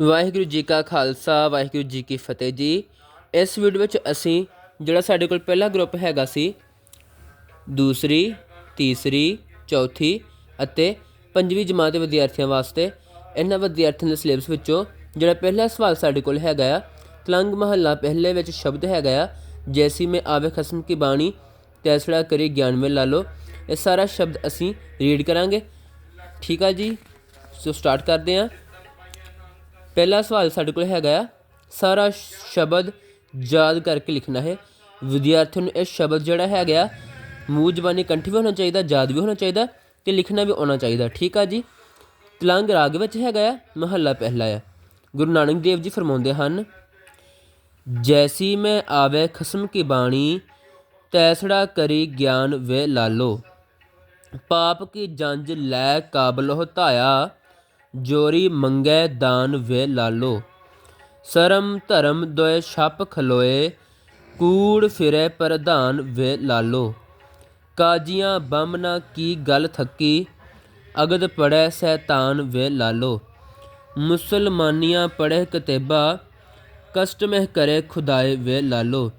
ਵਾਹਿਗੁਰੂ ਜੀ ਕਾ ਖਾਲਸਾ, ਵਾਹਿਗੁਰੂ ਜੀ ਕੀ ਫਤਿਹ ਜੀ। ਇਸ ਵੀਡੀਓ ਵਿੱਚ ਅਸੀਂ ਜਿਹੜਾ ਸਾਡੇ ਕੋਲ ਪਹਿਲਾ ਗਰੁੱਪ ਹੈਗਾ ਸੀ, ਦੂਸਰੀ, ਤੀਸਰੀ, ਚੌਥੀ ਅਤੇ ਪੰਜਵੀਂ ਜਮਾਤ ਦੇ ਵਿਦਿਆਰਥੀਆਂ ਵਾਸਤੇ, ਇਹਨਾਂ ਵਿਦਿਆਰਥੀਆਂ ਦੇ ਸਿਲੇਬਸ ਵਿੱਚੋਂ ਜਿਹੜਾ ਪਹਿਲਾ ਸਵਾਲ ਸਾਡੇ ਕੋਲ ਹੈਗਾ ਆ ਕਲੰਗ ਮਹੱਲਾ ਪਹਿਲੇ ਵਿੱਚ ਸ਼ਬਦ ਹੈਗਾ ਆ, ਜੈਸੀ ਮੈਂ ਆਵੇ ਖਸਮ ਕੀ ਬਾਣੀ, ਤੈਸੜਾ ਕਰੀ ਗਿਆਨ ਮੇ ਲਾ ਲੋ ਇਹ ਸਾਰਾ ਸ਼ਬਦ ਅਸੀਂ ਰੀਡ ਕਰਾਂਗੇ। ਠੀਕ ਆ ਜੀ? ਸੋ ਸਟਾਰਟ ਕਰਦੇ ਹਾਂ ਪਹਿਲਾ ਸਵਾਲ ਸਾਡੇ ਕੋਲ ਹੈਗਾ ਆ। ਸਾਰਾ ਸ਼ਬਦ ਯਾਦ ਕਰਕੇ ਲਿਖਣਾ ਹੈ। ਵਿਦਿਆਰਥੀ ਨੂੰ ਇਹ ਸ਼ਬਦ ਜਿਹੜਾ ਹੈਗਾ ਆ, ਮੂੰਹ ਜ਼ਬਾਨੀ ਕੰਠੀ ਵੀ ਹੋਣਾ ਚਾਹੀਦਾ ਯਾਦ ਵੀ ਹੋਣਾ ਚਾਹੀਦਾ ਤੇ ਲਿਖਣਾ ਵੀ ਆਉਣਾ ਚਾਹੀਦਾ। ਠੀਕ ਆ ਜੀ? ਤਲੰਗ ਰਾਗ ਵਿੱਚ ਹੈਗਾ ਆ ਮਹੱਲਾ ਪਹਿਲਾ ਆ। ਗੁਰੂ ਨਾਨਕ ਦੇਵ ਜੀ ਫਰਮਾਉਂਦੇ ਹਨ ਜੈਸੀ ਮੈਂ ਆਵੇ ਖਸਮ ਕੀ ਬਾਣੀ ਤੈਸੜਾ ਕਰੀ ਗਿਆਨ ਵੇ ਲਾਲੋ। ਪਾਪ ਕੀ ਜੰਜ ਲੈ ਕਾਬਲ ਹੋ ਧਾਇਆ ਜੋਰੀ ਮੰਗੈ ਦਾਨ ਵੇ ਲਾਲੋ। ਸਰਮ ਧਰਮ ਦੋਇ ਛਪ ਖਲੋਏ, ਕੂੜ ਫਿਰੇ ਪ੍ਰਧਾਨ ਵੇ ਲਾਲੋ। ਕਾਜੀਆਂ ਬੰਮਨਾ ਕੀ ਗੱਲ ਥੱਕੀ, ਅਗਦ ਪੜੈ ਸੈਤਾਨ ਵੇ ਲਾਲੋ। ਮੁਸਲਮਾਨੀਆਂ ਪੜ੍ਹੇ ਕਤੇਬਾ ਕਸ਼ਟ ਮਹਿ ਕਰੇ ਖੁਦਾਏ ਵੇ ਲਾਲੋ।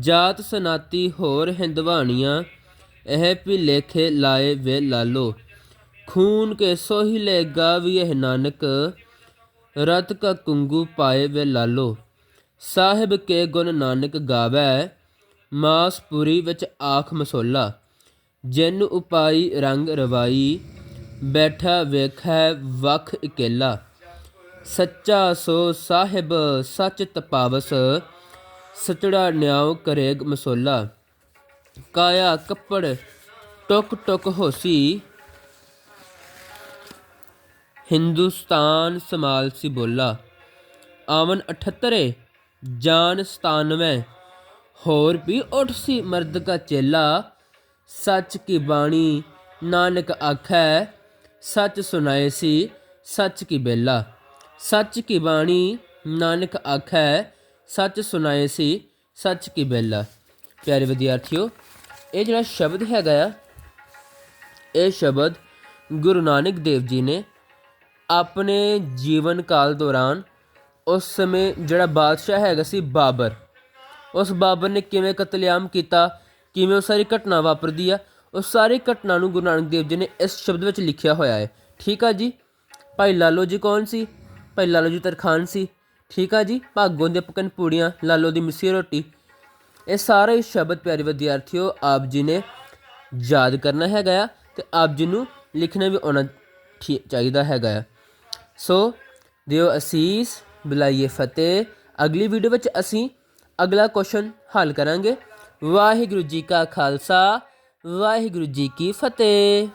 ਜਾਤ ਸਨਾਤੀ ਹੋਰ ਹਿੰਦਵਾਣੀਆਂ ਇਹ ਵੀ ਲੇਖੇ ਲਾਏ ਵੇ ਲਾਲੋ। ਖੂਨ ਕੇ ਸੋਹੀ ਲੈ ਗਾਵੀ ਇਹ ਨਾਨਕ, ਰਤ ਕਾ ਕੁੰਗੂ ਪਾਏ ਵੇ ਲਾਲੋ। ਸਾਹਿਬ ਕੇ ਗੁਣ ਨਾਨਕ ਗਾਵੇ ਮਾਸਪੁਰੀ ਵਿੱਚ ਆਖ ਮਸੋਲਾ। ਜਿਨ ਉਪਾਈ ਰੰਗ ਰਵਾਈ, ਬੈਠਾ ਵੇਖੈ ਵਖ ਇਕੇਲਾ। ਸੱਚਾ ਸੋ ਸਾਹਿਬ ਸੱਚ ਤਪਾਵਸ, ਸਚੜਾ ਨਿਆਉ ਕਰੇਗ ਮਸੋਲਾ। ਕਾਇਆ ਕੱਪੜ ਟੁਕ ਟੁਕ ਹੋਸੀ ਹਿੰਦੁਸਤਾਨ ਸਮਾਲ ਸੀ ਬੋਲਾ। ਆਵਨ 78 ਜਾਨ 97 ਹੋਰ ਵੀ ਉੱਠ ਸੀ ਮਰਦ ਕਾ ਚੇਲਾ। ਸੱਚ ਕੀ ਬਾਣੀ ਨਾਨਕ ਆਖੈ, ਸੱਚ ਸੁਣਾਏ ਸੀ ਸੱਚ ਕੀ ਬੇਲਾ। ਸੱਚ ਕੀ ਬਾਣੀ ਨਾਨਕ ਆਖੈ, ਸੱਚ ਸੁਣਾਏ ਸੀ ਸੱਚ ਕੀ ਬੇਲਾ। ਪਿਆਰੇ ਵਿਦਿਆਰਥੀਓ, ਇਹ ਜਿਹੜਾ ਸ਼ਬਦ ਹੈਗਾ ਆ, ਇਹ ਸ਼ਬਦ ਗੁਰੂ ਨਾਨਕ ਦੇਵ ਜੀ ਨੇ ਆਪਣੇ ਜੀਵਨ ਕਾਲ ਦੌਰਾਨ ਉਸ ਸਮੇਂ ਜਿਹੜਾ ਬਾਦਸ਼ਾਹ ਹੈਗਾ ਸੀ ਬਾਬਰ, ਉਸ ਬਾਬਰ ਨੇ ਕਿਵੇਂ ਕਤਲੇਆਮ ਕੀਤਾ, ਕਿਵੇਂ ਉਹ ਸਾਰੀ ਘਟਨਾ ਵਾਪਰਦੀ ਆ, ਉਹ ਸਾਰੀ ਘਟਨਾ ਨੂੰ ਗੁਰੂ ਨਾਨਕ ਦੇਵ ਜੀ ਨੇ ਇਸ ਸ਼ਬਦ ਵਿੱਚ ਲਿਖਿਆ ਹੋਇਆ ਹੈ। ਠੀਕ ਆ ਜੀ? ਭਾਈ ਲਾਲੋ ਜੀ ਕੌਣ ਸੀ? ਭਾਈ ਲਾਲੋ ਜੀ ਤਰਖਾਨ ਸੀ। ਠੀਕ ਆ ਜੀ? ਭਾਗੋਂ ਦੇ ਪਕਨ ਪੂੜੀਆਂ, ਲਾਲੋ ਦੀ ਮਿੱਸੀ ਰੋਟੀ। ਇਹ ਸਾਰੇ ਸ਼ਬਦ ਪਿਆਰੇ ਵਿਦਿਆਰਥੀਓ, ਆਪ ਜੀ ਨੇ ਯਾਦ ਕਰਨਾ ਹੈਗਾ ਆ ਤੇ ਆਪ ਜੀ ਨੂੰ ਲਿਖਣਾ ਵੀ ਆਉਣਾ ਠੀ- ਚਾਹੀਦਾ ਹੈਗਾ ਆ। ਸੋ ਦਿਓ ਅਸੀਸ ਬੁਲਾਈਏ ਫਤਿਹ। ਅਗਲੀ ਵੀਡੀਓ ਵਿੱਚ ਅਸੀਂ ਅਗਲਾ ਕੁਐਸਚਨ ਹੱਲ ਕਰਾਂਗੇ। ਵਾਹਿਗੁਰੂ ਜੀ ਕਾ ਖਾਲਸਾ, ਵਾਹਿਗੁਰੂ ਜੀ ਕੀ ਫਤਿਹ।